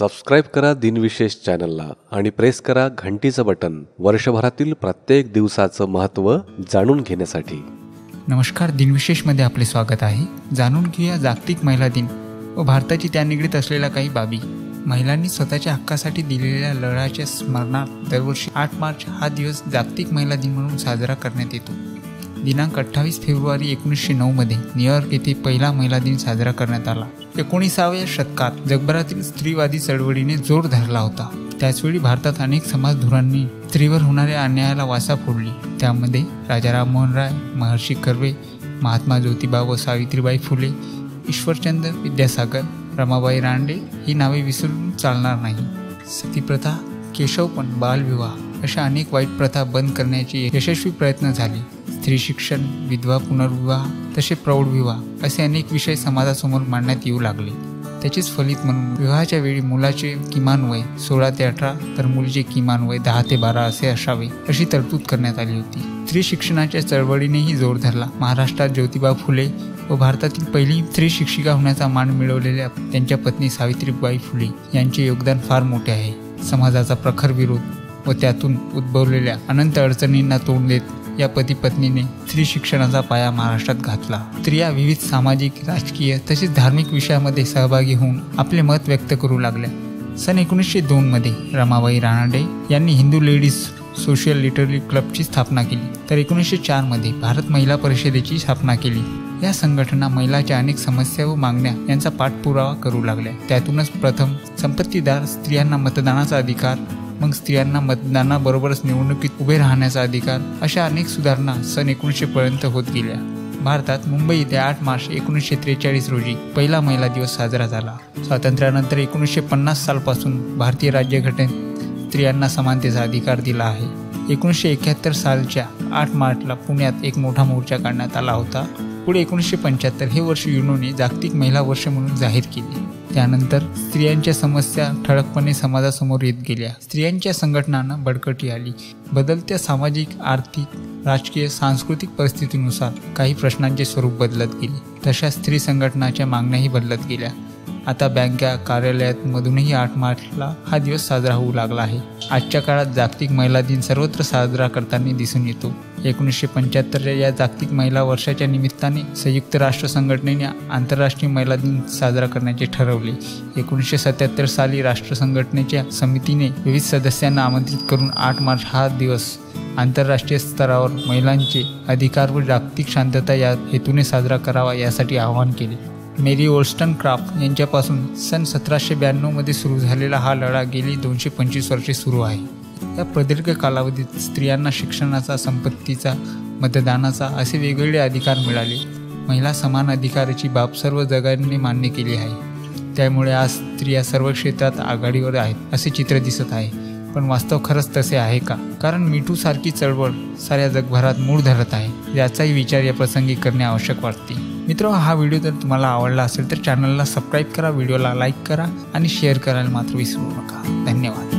Subscribe करा दिनविशेष चॅनलला आणि प्रेस करा घंटीचं बटन वर्षभरातील प्रत्येक दिवसाचं महत्त्व जाणून घेण्यासाठी. नमस्कार दिनविशेषमध्ये आपले स्वागत आहे. जाणून घेऊया जागतिक महिला दिन व भारताची त्या निगडीत असलेल्या काही बाबी. महिलांनी स्वतःच्या हक्कासाठी दिलेल्या लढ्याच्या स्मरणार्थ दरवर्षी आठ मार्च हा दिवस जागतिक महिला दिन म्हणून साजरा करण्यात येतो. दिनांक अठ्ठावीस फेब्रुवारी एकोणीसशे नऊमध्ये न्यूयॉर्क येथे पहिला महिला दिन साजरा करण्यात आला. एकोणीसाव्या शतकात जगभरातील स्त्रीवादी चळवळीने जोर धरला होता. त्याचवेळी भारतात अनेक समाजधुरांनी स्त्रीवर होणाऱ्या अन्यायाला वासा फोडली. त्यामध्ये राजा राममोहन राय महर्षी कर्वे महात्मा ज्योतिबा व सावित्रीबाई फुले ईश्वरचंद्र विद्यासागर रमाबाई रांडे ही नावे विसरून चालणार नाही. सतीप्रथा केशवपण बालविवाह अशा अनेक वाईट प्रथा बंद करण्याचे यशस्वी प्रयत्न झाले. स्त्री शिक्षण विधवा पुनर्विवाह तसे प्रौढ विवाह असे अनेक विषय समाजासमोर मांडण्यात येऊ लागले. त्याचेच फलित म्हणून विवाहाच्या वेळी मुलाचे किमान वय सोळा ते अठरा तर मुलीचे किमान वय दहा ते बारा असे असावे अशी तरतूद करण्यात आली होती. स्त्री शिक्षणाच्या चळवळीनेही जोर धरला. महाराष्ट्रात ज्योतिबा फुले व भारतातील पहिली स्त्री शिक्षिका होण्याचा मान मिळवलेल्या त्यांच्या पत्नी सावित्रीबाई फुले यांचे योगदान फार मोठे आहे. समाजाचा प्रखर विरोध व त्यातून उद्भवलेल्या अनंत अडचणींना तोंड देत या पती पत्नीने स्त्री शिक्षणाचा पाया महाराष्ट्रात घातला. स्त्रिया विविध सामाजिक राजकीय तसेच धार्मिक विषयामध्ये सहभागी होऊन आपले मत व्यक्त करू लागल्या. सन एकोणीसशे दोनमध्ये रमाबाई रानाडे यांनी हिंदू लेडीज सोशल लिटररी क्लबची स्थापना केली. तर एकोणीसशे चारमध्ये भारत महिला परिषदेची स्थापना केली. या संघटना महिलाच्या अनेक समस्या व मागण्या यांचा पाठपुरावा करू लागल्या. त्यातूनच प्रथम संपत्तीदार स्त्रियांना मतदानाचा अधिकार मग स्त्रियांना मतदानाबरोबरच निवडणुकीत उभे राहण्याचा अधिकार अशा अनेक सुधारणा सन एकोणीसशे पर्यंत होत गेल्या. भारतात मुंबई येथे आठ मार्च एकोणीसशे त्रेचाळीस रोजी पहिला महिला दिवस साजरा झाला. स्वातंत्र्यानंतर एकोणीसशे पन्नास सालपासून भारतीय राज्यघटनेत स्त्रियांना समानतेचा अधिकार दिला आहे. एकोणीसशे एकाहत्तर सालच्या आठ मार्चला पुण्यात एक मोठा मोर्चा काढण्यात आला होता. पुढे एकोणीसशे पंच्याहत्तर हे वर्ष युनोने जागतिक महिला वर्ष म्हणून जाहीर केले. त्यानंतर स्त्रियांच्या समस्या ठळकपणे समाजासमोर येत गेल्या. स्त्रियांच्या संघटनांना बडकटी आली. बदलत्या सामाजिक आर्थिक राजकीय सांस्कृतिक परिस्थितीनुसार काही प्रश्नांचे स्वरूप बदलत गेले. तशा स्त्री संघटनाच्या मागण्याही बदलत गेल्या. आता बँका कार्यालयात मधूनही आठ मार्चला हा दिवस साजरा होऊ लागला आहे. आजच्या काळात जागतिक महिला दिन सर्वत्र साजरा करताना दिसून येतो. एकोणीसशे पंच्याहत्तरच्या या जागतिक महिला वर्षाच्या निमित्ताने संयुक्त राष्ट्र संघटनेने आंतरराष्ट्रीय महिला दिन साजरा करण्याचे ठरवले. एकोणीसशे सत्याहत्तर साली राष्ट्र संघटनेच्या समितीने विविध सदस्यांना आमंत्रित करून आठ मार्च हा दिवस आंतरराष्ट्रीय स्तरावर महिलांचे अधिकार व जागतिक शांतता या हेतूने साजरा करावा यासाठी आवाहन केले. मेरी ओल्स्टन क्राफ्ट यांच्यापासून सन सतराशे ब्याण्णवमध्ये सुरू झालेला हा लढा गेली दोनशे पंचवीस वर्षे सुरू आहे. या प्रदीर्घ कालावधीत स्त्रियांना शिक्षणाचा संपत्तीचा मतदानाचा असे वेगवेगळे अधिकार मिळाले. महिला समान अधिकाराची बाब सर्व जगाने मान्य केली आहे. त्यामुळे आज स्त्रिया सर्व क्षेत्रात आघाडीवर आहेत असे चित्र दिसत आहे. पण वास्तव खरंच तसे आहे का? कारण मिठू सारखी चळवळ साऱ्या जगभरात मूळ धरत आहे. याचाही विचार या प्रसंगी करणे आवश्यक वाटते. मित्र हा व्हिडिओ जर तुम्हाला आवडला असेल तर चॅनलला सबस्क्राईब करा व्हिडिओला लाईक करा आणि शेअर करायला मात्र विसरू नका. धन्यवाद.